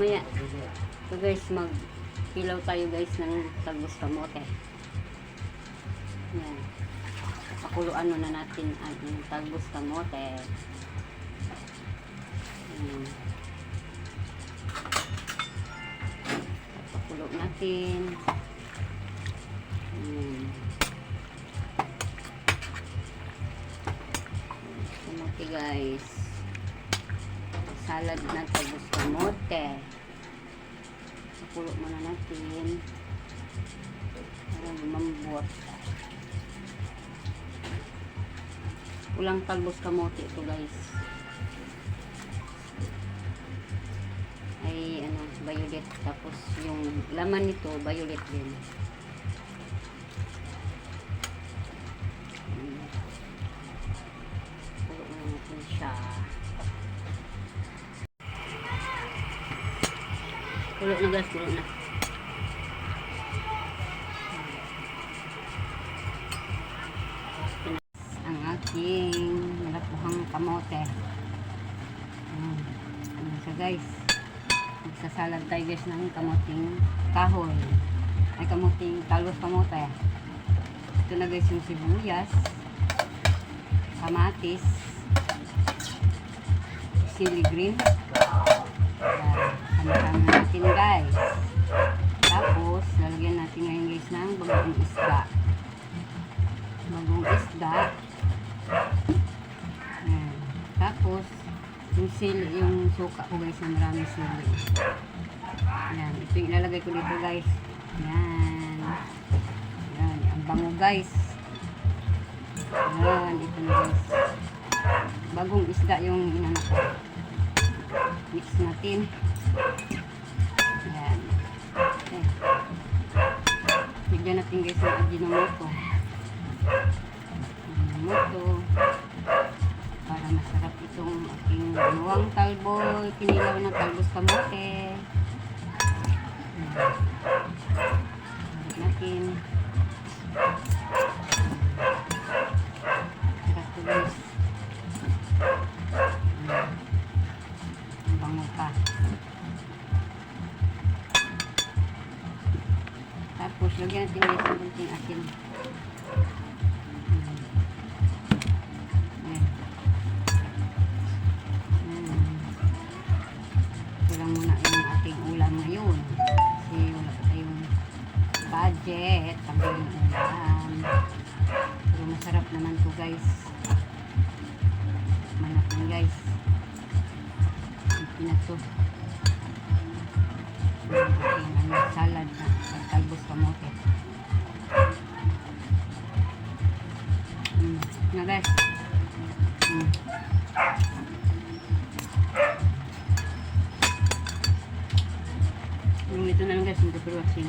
Maya. So guys, mag pilaw tayo guys ng talbos kamote. Yan. Pakuluan muna natin ang ang talbos kamote. Yan. Pakulo natin. Yan. Kamote guys. Salad na talbos kamote. Pakulo muna natin. Para lumambot. Ulang talbos kamote ito guys. Ay ano, violet. Tapos yung laman nito, violet din. Pakulo muna natin siya. Kulo na guys, kulo na. Ang aking nalapuhang kamote. Ayan. Ayan siya guys. Magsasalad tayo guys ng kamoting kahoy. Ay kamoting talbos kamote. Ito na guys yung sibuyas. Kamatis. Chili green. Sama-sama natin guys. Tapos, lalagyan natin ngayon guys ng bagong isda. Bagong isda. Ayan. Tapos, yung sili, yung suka ko guys na maraming sili. Ayan. Ito yung ilalagay ko dito guys. Ayan. Ayan. Ang bango guys. Ayan. Ito na guys. Bagong isda yung inanak ko. Mix natin. Ayan. Okay. Bigyan natin guys ng ajinomoto. Ajinomoto. Para masarap itong aking ganuwang talboy. Kinilaw na talbos kamote. Ayan. Balik natin. Sarap lagyan natin ng kunting asin. Mm. Ayan. Lang muna yung ating ulam ngayon. Kasi wala pa tayong budget. Pambili ng ulam. Pero masarap naman to guys. Manap guys. Na to. Na guys. Mm. Yung ito na lang guys, pepper waxing.